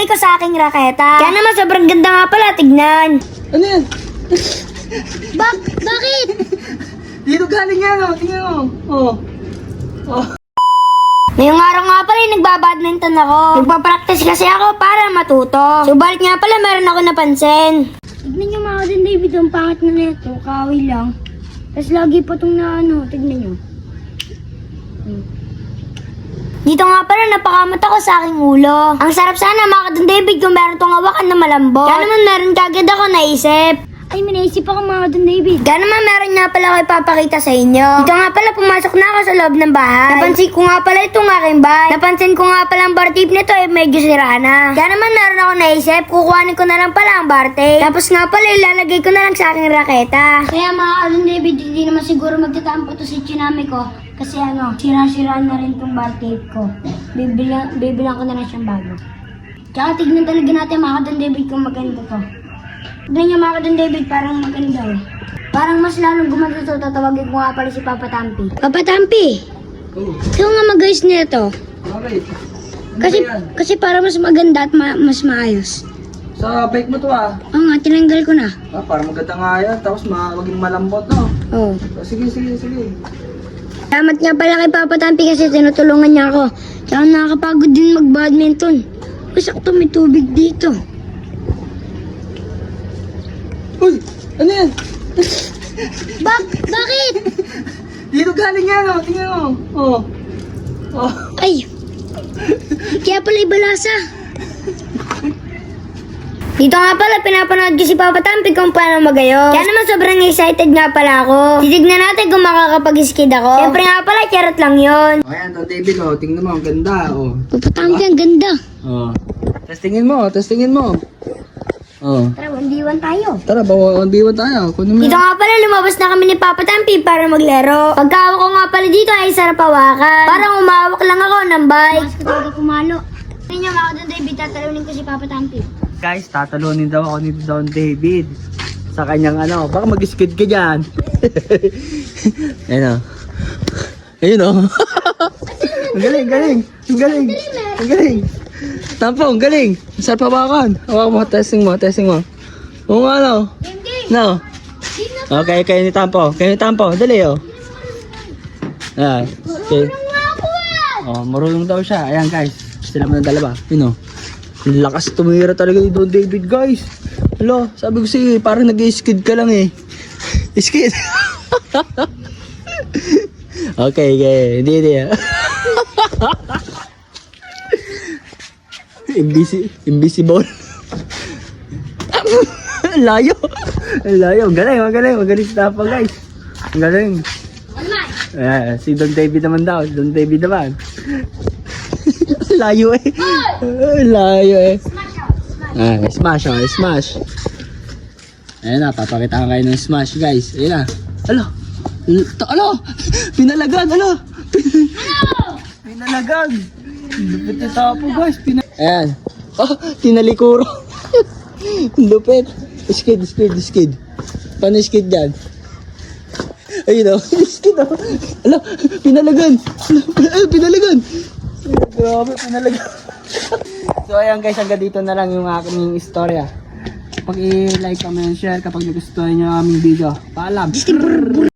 nilagay ko sa aking raketa. Kaya naman sobrang ganda nga pala, tignan. Ano yan? Bak, bakit? Dito galing yan, oh. Tingnan mo. Oh. Oh. Ngayong araw nga pala, eh, nagbabadminton ako. Nagpa-practice kasi ako para matuto. Subalit nga pala, meron ako napansin. Tignan nyo mga din, David, ang pangit na neto. Kawi lang. Tapos lagi pa itong na ano, tignan nyo. Dito nga pala, napakamot ako sa aking ulo. Ang sarap sana mga David kung meron tong hawakan na malambot. Kaya naman meron kagad ako naisip. Ay, may naisip ako mga kadun David. Kaya naman meron nga pala ako ipapakita sa inyo. Dito nga pala, pumasok na ako sa loob ng bahay. Napansin ko nga pala itong aking bike. Napansin ko nga pala ang bar tape nito ay medyo sira na. Kaya naman meron ako naisip, kukuhanin ko na lang pala ang bar tape. Tapos nga pala, ilalagay ko na lang sa aking raketa. Kaya mga kadun David, hindi naman siguro magtatampo to si Tsunami ko. Kasi ano, sira-sira na rin tong bar tape ko. Bibilang, bibilang ko na lang siyang bago. Tsaka tignan talaga natin mga kadun David kung maganda to. Niyo mga kadun David, parang maganda oh. Parang mas lalong gumanda to, tatawagin ko nga pala si Papa Tampi. Papa Tampi, Oh. ikaw nga mag-ayos nito. Bakit? Ano Kasi, ba yan? kasi para mas maganda at ma- mas maayos. Sa bike mo to, ah. Oo nga, tinanggal ko na. Ah, para maganda nga yan. Tapos ma maging malambot, no? Oo. Oh, sige, sige, sige. Salamat nga pala kay Papa Tampi kasi tinutulungan niya ako. Tsaka nakakapagod din mag-badminton. Kasi sakto may tubig dito. Uy! Ano yan? Bak, bakit? Dito galing yan, oh. Tingnan mo. Oh. Oh. Ay, kaya pala ibalasa. Dito nga pala, pinapanood ko si Papa Tampi kung paano magayon. Kaya naman sobrang excited nga pala ako. Titignan natin kung makakapag-skid ako. Siyempre nga pala, charot lang yon. Ayan, Don David, oh. Tingnan mo, ang ganda, oh. Papa Tampi, ang ganda. Oh. Testingin mo, testingin mo. Oh. Tara, 1v1 tayo. Tara, bawa 1v1 tayo. Kunin mo Dito nga pala, lumabas na kami ni Papa Tampi para maglaro. Pagkawak ko nga pala dito ay sarap hawakan. Parang umawak lang ako ng bike. Mas ko talaga pumalo. Tingnan niyo, mga doon, David, tatalunin ko si Papa Tampi. Guys, tatalunin daw ako ni Don David. Sa kanyang ano, baka mag-skid ka dyan. Ayun o. Ayun o. ang galing, galing. Ang galing. Ang galing. Tampo, ang galing. Sarap hawakan. Hawakan mo, testing mo, testing mo. Oo nga, no? No? Okay, kayo ni Tampo. Kayo ni Tampo. Dali, oh. Ayan. Okay. Oh, marunong daw siya. Ayan, guys. Sila mo ng dalawa. Yun, oh. Ang lakas tumira talaga ni Don David, guys. Hala, sabi ko sa'yo, eh, parang nag-skid ka lang eh. Skid. okay, okay. Hindi, hindi. Invisi invisible. Layo. Layo. Galing, ang galing. Ang galing si Tapa, guys. Galing. Eh, si Don David naman daw. Don David naman. layo eh. Layo eh. Ah, smash oh, smash. Ayan na, papakita ko kayo ng smash guys. Ayan na. Alo. Ta- Alo. Pinalagan, alo. Pinalagan. Lupit yung tapo guys. Pina Ayan. Oh, tinalikuro. Lupit. Skid, skid, skid. Paano skid dyan? Ayun o. Skid o. Alo, pinalagan. Alo, pinalagan. Grabe, pinalagan. so ayan guys, hanggang dito na lang yung aking istorya. Pag i-like, comment, share kapag nagustuhan nyo ang aming video. Paalam!